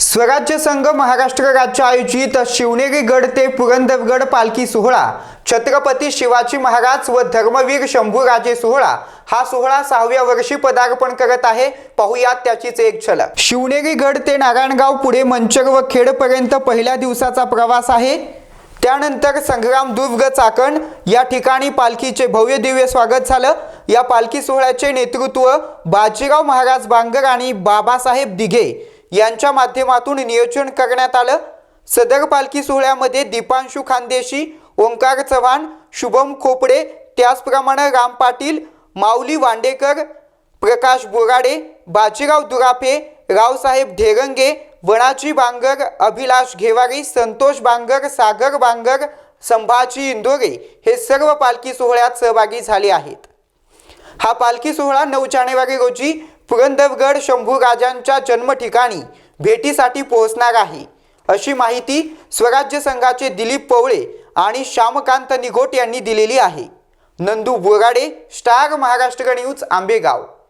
स्वराज्य संघ महाराष्ट्र राज्य आयोजित शिवनेरी गड ते पुरंदरगड पालखी सोहळा. छत्रपती शिवाजी महाराज व धर्मवीर शंभूराजे सोहळा. हा सोहळा सहाव्या वर्षी पदार्पण करत आहे. पाहुयात त्याचीच एक झलक. शिवनेरी गड ते नारायणगाव पुढे मंचर व खेडपर्यंत पहिल्या दिवसाचा प्रवास आहे. त्यानंतर संग्राम दुर्ग चाकण या ठिकाणी पालखीचे भव्य दिव्य स्वागत झालं. या पालखी सोहळ्याचे नेतृत्व बाजीराव महाराज बांगर आणि बाबासाहेब दिघे. यांच्या माध्यमातून नियोजन करण्यात आलं. सदर पालखी सोहळ्यामध्ये दीपांशू खानदेशी ओंकार चव्हाण शुभम खोपडे त्याचप्रमाणे राम पाटील माऊली वांडेकर प्रकाश बोराडे बाजीराव दुराफे रावसाहेब ढेरंगे वणाजी बांगर अभिलाष घेवारी संतोष बांगर सागर बांगर संभाजी इंदोरे हे सर्व पालखी सोहळ्यात सहभागी झाले आहेत. हा पालखी सोहळा नऊ जानेवारी रोजी पुरंदरगड शंभू राजांच्या जन्म ठिकाणी भेटीसाठी पोहोचणार आहे. अशी माहिती स्वराज्य संघाचे दिलीप पवळे आणि श्यामकांत निघोट यांनी दिलेली आहे. Nandu Borade star Maharashtra news Ambegaon.